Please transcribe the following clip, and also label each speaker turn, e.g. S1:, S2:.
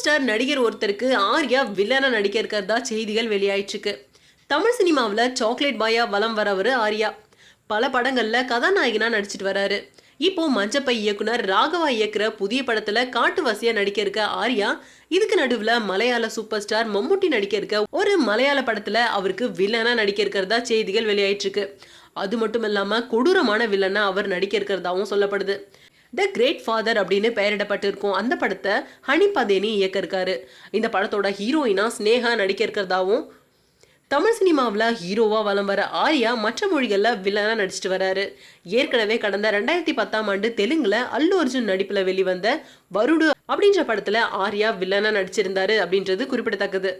S1: Star நடிகர் ஒருத்தருக்கு ஆர்யா வில்லனா நடிக்க இருக்கிறதா செய்திகள் வெளியாயிட்டுருக்கு. தமிழ் சினிமாவில் சாக்லேட் பாயா வலம் வரவர் ஆர்யா. பல படங்களில் கதாநாயகனா நடிச்சிட்டு வராரு. இப்போ மஞ்சப்பை இயக்குனர் ராகவா இயக்குற புதிய படத்துல காட்டுவாசியா நடிக்க இருக்க ஆர்யா இதுக்கு நடுவுல மலையாள சூப்பர் ஸ்டார் மம்முட்டி நடிக்க இருக்க ஒரு மலையாள படத்துல அவருக்கு வில்லனா நடிக்க இருக்கிறதா செய்திகள் வெளியாயிட்டு இருக்கு அது மட்டும் இல்லாம கொடூரமான வில்லனா அவர் நடிக்க இருக்கிறதாவும் சொல்லப்படுது. த கிரேட் ஃபாதர் அப்படின்னு பெயரிடப்பட்டிருக்கும் அந்த படத்தை ஹனி பதேனி இயக்கிருக்காரு இந்த படத்தோட ஹீரோயினா ஸ்னேகா நடிக்க இருக்கிறதாவும் தமிழ் சினிமாவில் ஹீரோவாக வலம் வர ஆர்யா மற்ற மொழிகளில் வில்லனாக நடிச்சிட்டு வராரு. ஏற்கனவே கடந்த ரெண்டாயிரத்தி பத்தாம் ஆண்டு தெலுங்கில் அல்லு அர்ஜுன் நடிப்பில் வெளிவந்த வருடு அப்படின்ற படத்தில் ஆர்யா வில்லனாக நடிச்சிருந்தாரு அப்படின்றது குறிப்பிடத்தக்கது.